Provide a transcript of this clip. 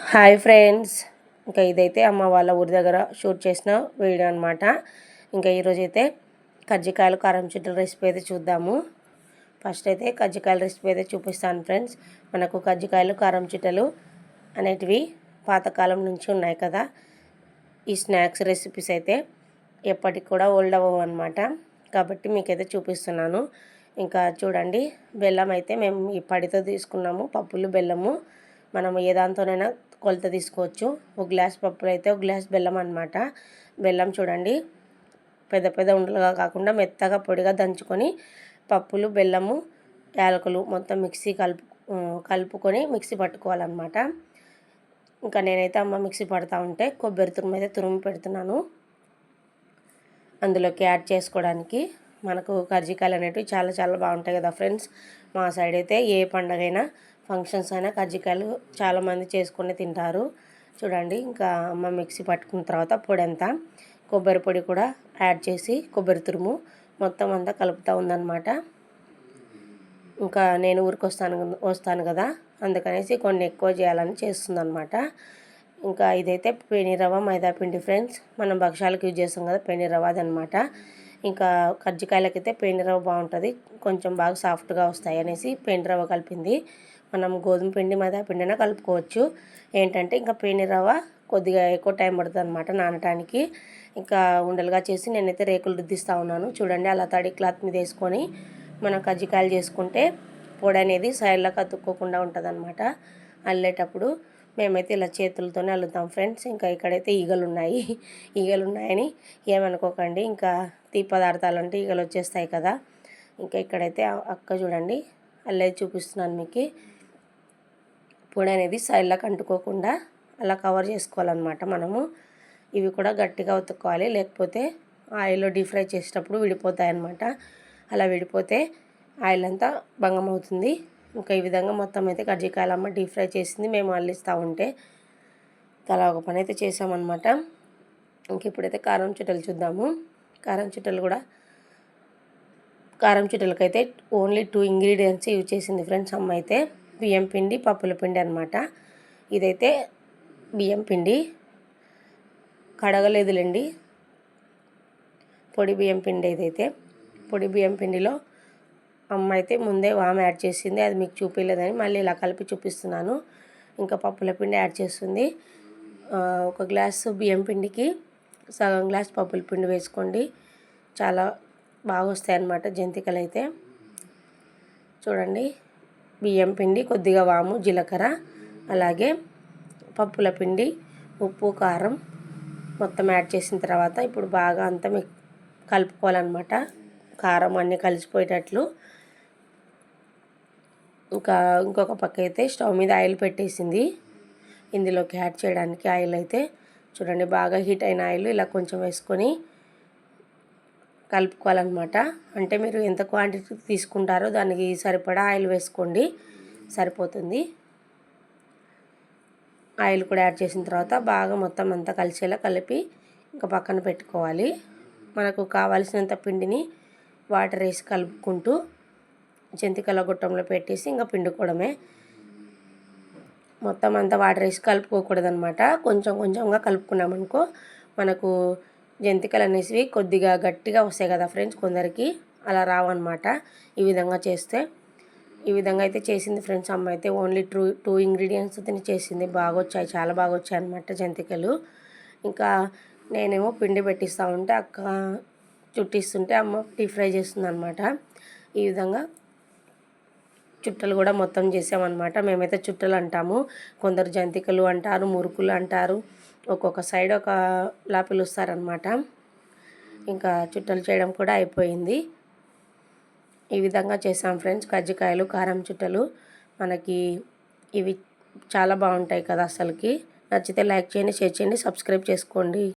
Hi friends. ఇంకా ఇదైతే అమ్మ వాళ్ళ ఊరి దగ్గర షూట్ చేసిన వీడియో అనమాట ఇంకా ఈరోజు అయితే కజ్జికాయలు కారం చుట్టల రెసిపీ అయితే చూద్దాము. ఫస్ట్ అయితే కజ్జికాయల రెసిపీ అయితే చూపిస్తాను ఫ్రెండ్స్. మనకు కజ్జికాయలు కారం చుట్టలు అనేటివి పాతకాలం నుంచి ఉన్నాయి కదా. ఈ స్నాక్స్ రెసిపీస్ అయితే ఎప్పటికి కూడా ఓల్డ్ అవ్వవు అనమాట కాబట్టి మీకైతే చూపిస్తున్నాను. ఇంకా చూడండి బెల్లం అయితే మేము ఈ పడితో తీసుకున్నాము పప్పులు బెల్లము. మనం ఏ దాంతోనైనా కొలత తీసుకోవచ్చు. ఒక గ్లాస్ పప్పులు అయితే ఒక గ్లాస్ బెల్లం అనమాట బెల్లం చూడండి. పెద్ద పెద్ద ఉండలుగా కాకుండా మెత్తగా పొడిగా దంచుకొని పప్పులు బెల్లము యాలకులు మొత్తం మిక్సీ కలుపు కలుపుకొని మిక్సీ పట్టుకోవాలన్నమాట. ఇంకా నేనైతే అమ్మ మిక్సీ పడతా ఉంటే కొబ్బరి తురుము అయితే తురుము పెడుతున్నాను. అందులోకి యాడ్ చేసుకోవడానికి మనకు కర్జికాయలు అనేటివి చాలా చాలా బాగుంటాయి కదా ఫ్రెండ్స్. మా సైడ్ అయితే ఏ పండగైనా ఫంక్షన్స్ అయినా కజ్జికాయలు చాలామంది చేసుకునే తింటారు. చూడండి ఇంకా అమ్మ మిక్సీ పట్టుకున్న తర్వాత పొడి అంతా కొబ్బరి పొడి కూడా యాడ్ చేసి కొబ్బరి తురుము మొత్తం అంతా కలుపుతూ ఉందన్నమాట. ఇంకా నేను ఊరికి వస్తాను వస్తాను కదా అందుకనేసి కొన్ని ఎక్కువ చేయాలని చేస్తుందన్నమాట. ఇంకా ఇదైతే పెని రవ్వ మైదా పిండి ఫ్రెండ్స్. మనం భక్షాలకు యూజ్ చేస్తాం కదా పెని రవ్వ అదనమాట ఇంకా కజ్జికాయలకైతే పెండిరవ బాగుంటుంది. కొంచెం బాగా సాఫ్ట్గా వస్తాయి అనేసి పెండిరవ కలిపింది. మనం గోధుమ పిండి మీద పిండినా కలుపుకోవచ్చు. ఏంటంటే ఇంకా పెండిరవ కొద్దిగా ఎక్కువ టైం పడుతుంది అనమాట నానటానికి. ఇంకా ఉండలుగా చేసి నేనైతే రేకులు రుద్దిస్తూ ఉన్నాను. చూడండి అలా తడి క్లాత్ మీద వేసుకొని మనం కజ్జికాయలు చేసుకుంటే పొడి అనేది సైడ్లోకి అతుక్కోకుండా ఉంటుంది అనమాట అల్లేటప్పుడు మేమైతే ఇలా చేతులతోనే అల్లుతాం ఫ్రెండ్స్. ఇంకా ఇక్కడైతే ఈగలు ఉన్నాయి ఈగలు ఉన్నాయని ఏమనుకోకండి. ఇంకా తీ పదార్థాలు అంటే ఈగలు వచ్చేస్తాయి కదా. ఇంకా ఇక్కడైతే అక్క చూడండి. అల్లేది చూపిస్తున్నాను మీకు. పొడి అనేది సైడ్లకు అంటుకోకుండా అలా కవర్ చేసుకోవాలన్నమాట మనము. ఇవి కూడా గట్టిగా ఉతుక్కోవాలి. లేకపోతే ఆయిల్లో డీప్ ఫ్రై చేసేటప్పుడు విడిపోతాయి అన్నమాట అలా విడిపోతే ఆయిల్ అంతా భంగం అవుతుంది ఇంకా ఈ విధంగా మొత్తం అయితే కజ్జికాయలమ్మ డీప్ ఫ్రై చేసింది. మేము అల్లిస్తూ ఉంటే తలా ఒక పని అయితే చేసామన్నమాట ఇంక ఇప్పుడైతే కారం చుట్టలు చూద్దాము. కారం చుట్టలు కూడా కారం చుట్టలకైతే ఓన్లీ టూ ఇంగ్రీడియంట్స్ యూజ్ చేసింది ఫ్రెండ్స్ అమ్మ అయితే. బియ్యం పిండి పప్పుల పిండి అనమాట ఇదైతే బియ్యం పిండి. కడగలేదులేండి. పొడి బియ్యం పిండి ఇదైతే. పొడి బియ్యం పిండిలో అమ్మ అయితే ముందే వామ్ యాడ్ చేసింది. అది మీకు చూపించలేదని మళ్ళీ ఇలా కలిపి చూపిస్తున్నాను. ఇంకా పప్పుల పిండి యాడ్ చేస్తుంది. ఒక గ్లాసు బియ్యం పిండికి సగం గ్లాస్ పప్పుల పిండి వేసుకోండి. చాలా బాగా వస్తాయి అన్నమాట జంతికలు అయితే. చూడండి. బియ్యం పిండి కొద్దిగా వాము జీలకర్ర అలాగే పప్పుల పిండి ఉప్పు కారం మొత్తం యాడ్ చేసిన తర్వాత ఇప్పుడు బాగా అంతా మీకు కలుపుకోవాలన్నమాట. కారం అన్నీ కలిసిపోయేటట్లు. ఇంకా ఇంకొక పక్క అయితే స్టవ్ మీద ఆయిల్ పెట్టేసింది. ఇందులోకి యాడ్ చేయడానికి ఆయిల్ అయితే చూడండి బాగా హీట్ అయిన ఆయిల్ ఇలా కొంచెం వేసుకొని కలుపుకోవాలన్నమాట. అంటే మీరు ఎంత క్వాంటిటీ తీసుకుంటారో దానికి సరిపడా ఆయిల్ వేసుకోండి. సరిపోతుంది. ఆయిల్ కూడా యాడ్ చేసిన తర్వాత బాగా మొత్తం అంతా కలిసేలా కలిపి ఇంకా పక్కన పెట్టుకోవాలి. మనకు కావాల్సినంత పిండిని వాటర్ వేసి కలుపుకుంటూ జంతికల గుట్టంలో పెట్టేసి ఇంకా పిండుకోవడమే. మొత్తం అంతా వాటర్ వేసి కలుపుకోకూడదు అనమాట కొంచెం కొంచెంగా కలుపుకున్నామనుకో మనకు జంతికలు అనేసి కొద్దిగా గట్టిగా వస్తాయి కదా ఫ్రెండ్స్ కొందరికి. అలా రావన్నమాట ఈ విధంగా చేస్తే. ఈ విధంగా అయితే చేసింది ఫ్రెండ్స్ అమ్మ అయితే ఓన్లీ టూ టూ ఇంగ్రీడియంట్స్ తిని చేసింది. బాగా వచ్చాయి చాలా బాగా వచ్చాయి అనమాట జంతికలు. ఇంకా నేనేమో పిండి పెట్టిస్తూ ఉంటే అక్క చుట్టిస్తుంటే అమ్మ డీప్ ఫ్రై చేస్తుంది అనమాట ఈ విధంగా చుట్టలు కూడా మొత్తం చేసామన్నమాట. మేమైతే చుట్టలు అంటాము. కొందరు జంతికలు అంటారు మురుకులు అంటారు. ఒక్కొక్క సైడ్ ఒకలా పిలుస్తారనమాట ఇంకా చుట్టలు చేయడం కూడా అయిపోయింది. ఈ విధంగా చేసాం ఫ్రెండ్స్. కజ్జికాయలు కారం చుట్టలు. మనకి ఇవి చాలా బాగుంటాయి కదా అసలుకి. నచ్చితే లైక్ చేయండి షేర్ చేయండి సబ్స్క్రైబ్ చేసుకోండి.